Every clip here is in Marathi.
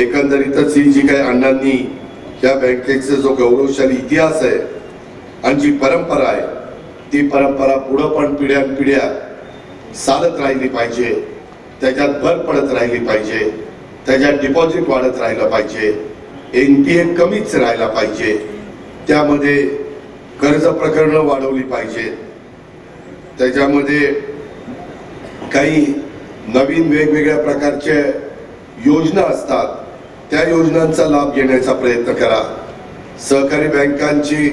एकंदरीतच ही जी काही अण्णांनी या बँकेचा जो गौरवशाली इतिहास आहे आणि जी परंपरा आहे ती परंपरा पुढं पण पिढ्यानपिढ्या चालत राहिली पाहिजे त्याच्यात भर पडत राहिली पाहिजे त्याच्यात डिपॉझिट वाढत राहिलं पाहिजे एन पी ए कमीच राहिला पाहिजे त्यामध्ये कर्ज प्रकरणं वाढवली पाहिजे त्याच्यामध्ये काही नवीन वेगवेगळ्या प्रकारचे योजना असतात त्या योजनांचा लाभ घेण्याचा प्रयत्न करा. सहकारी बँकांची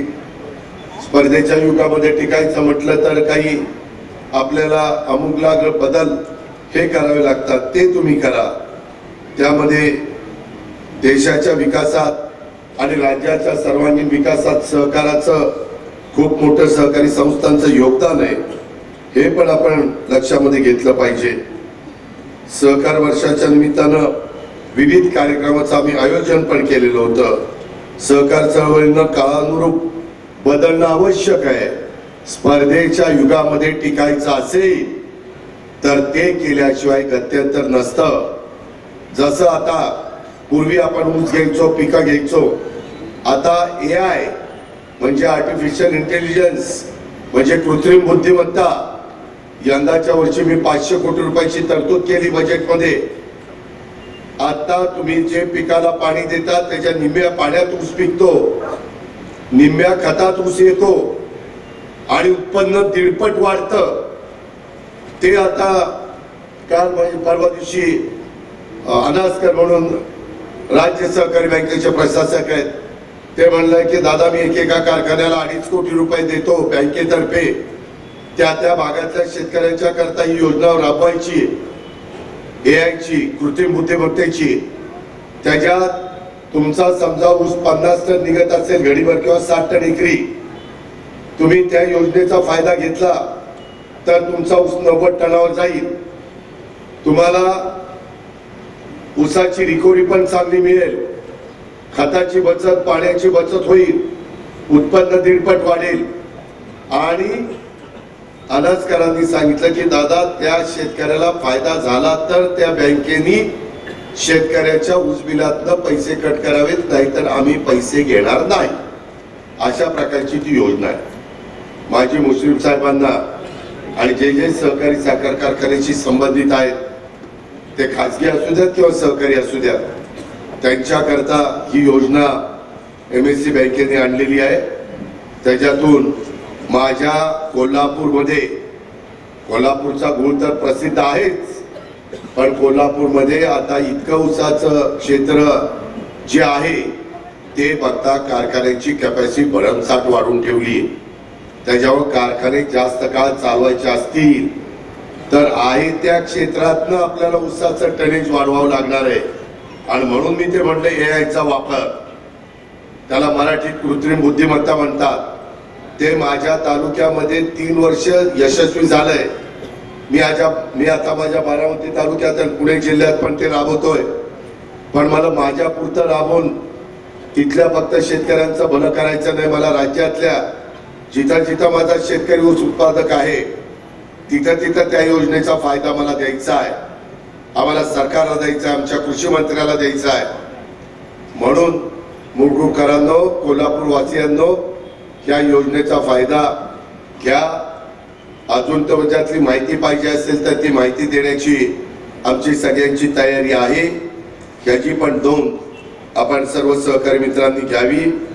स्पर्धेच्या युगामध्ये टिकायचं म्हटलं तर काही आपल्याला अमुकलाग्र बदल हे करावे लागतात ते तुम्ही करा. त्यामध्ये देशाच्या विकासात आणि राज्याच्या सर्वांगीण विकासात सहकाराचं खूप मोठं सहकारी संस्थांचं योगदान आहे हे पण आपण लक्षामध्ये घेतलं पाहिजे. सहकार वर्षाच्या निमित्तानं विविध कार्यक्रमाचं आम्ही आयोजन पण केलेलं होतं. सहकार चळवळीनं काळानुरूप बदलणं आवश्यक आहे. स्पर्धेच्या युगामध्ये टिकायचं असेल तर ते केल्याशिवाय गत्यंतर नसतं. जसं आता पूर्वी आपण ऊस घ्यायचो पिकं घ्यायचो आता ए आय म्हणजे आर्टिफिशियल इंटेलिजन्स म्हणजे कृत्रिम बुद्धिमत्ता यंदाच्या वर्षी मी पाचशे कोटी रुपयाची तरतूद केली बजेटमध्ये आता तुम्ही जे पिकाला पाणी देतात त्याच्या निम्म्या पाण्यात ऊस पिकतो. निम्म्या खतात ऊस येतो. आणि उत्पन्न दीडपट वाढतं. ते आता काल म्हणजे परवा दिवशी अनास्कर अनासकर म्हणून राज्य सहकारी बँकेचे प्रशासक आहेत. ते म्हणलंय की दादा मी एकेका कारखान्याला अडीच कोटी रुपये देतो बँकेतर्फे. त्या त्या भागातल्या शेतकऱ्यांच्या करता ही योजना राबवायची ए आयची कृत्रिम बुद्धिमत्तेची त्याच्यात तुमचा समजा ऊस पन्नास टन निघत असेल घडीवर किंवा साठ टन एकरी तुम्ही त्या योजनेचा फायदा घेतला तर तुमचा ऊस नव्वद टनावर जाईल. तुम्हाला ऊसाची रिकव्हरी पण चांगली मिळेल. खताची बचत पाण्याची बचत होईल. उत्पन्न दीडपट वाढेल. आणि अनाजकरांनी सांगितलं की दादा त्या शेतकऱ्याला फायदा झाला तर त्या बँकेनी शेतकऱ्याच्या ऊस पैसे कट करावेत नाहीतर आम्ही पैसे घेणार नाही. अशा प्रकारची ती योजना आहे. माजी मुस्लिम साहेबांना आणि जे जे सहकारी साखर कारखान्याशी संबंधित आहेत ते खाजगी असू द्यात किंवा सहकारी असू द्यात त्यांच्याकरता ही योजना एम एस सी बँकेने आणलेली आहे. त्याच्यातून माझ्या कोल्हापूरमध्ये कोल्हापूरचा गुळ तर प्रसिद्ध आहेच पण कोल्हापूरमध्ये आता इतकं उसाचं क्षेत्र जे आहे ते बघता कारखान्याची कॅपॅसिटी भरमसाठ वाढून ठेवली त्याच्यावर कारखाने जास्त काळ चालवायचे असतील तर आहे त्या क्षेत्रातनं आपल्याला उसाचं टनेज वाढवावं लागणार आहे. आणि म्हणून मी ते म्हटलं ए आयचा वापर. त्याला मराठीत कृत्रिम बुद्धिमत्ता म्हणतात. ते माझ्या तालुक्यामध्ये तीन वर्ष यशस्वी झालंय. मी आजा मी आता माझ्या बारामती तालुक्यात पुणे जिल्ह्यात पण ते राबवतोय. पण मला माझ्या पुरतं राबवून तिथल्या फक्त शेतकऱ्यांचं भलं करायचं नाही मला राज्यातल्या जिथं जिथं माझा शेतकरी ऊस उत्पादक आहे तिथं तिथं त्या योजनेचा फायदा मला द्यायचा आहे. आम्हाला सरकारला द्यायचा आहे आमच्या कृषी मंत्र्याला द्यायचा आहे. म्हणून मुळगुळकरांनो कोल्हापूर त्या या योजनेचा फायदा घ्या. अजून तर त्यातली माहिती पाहिजे असेल तर ती माहिती देण्याची आमची सगळ्यांची तयारी आहे. याची पण नोंद आपण सर्व सहकारी मित्रांनी घ्यावी.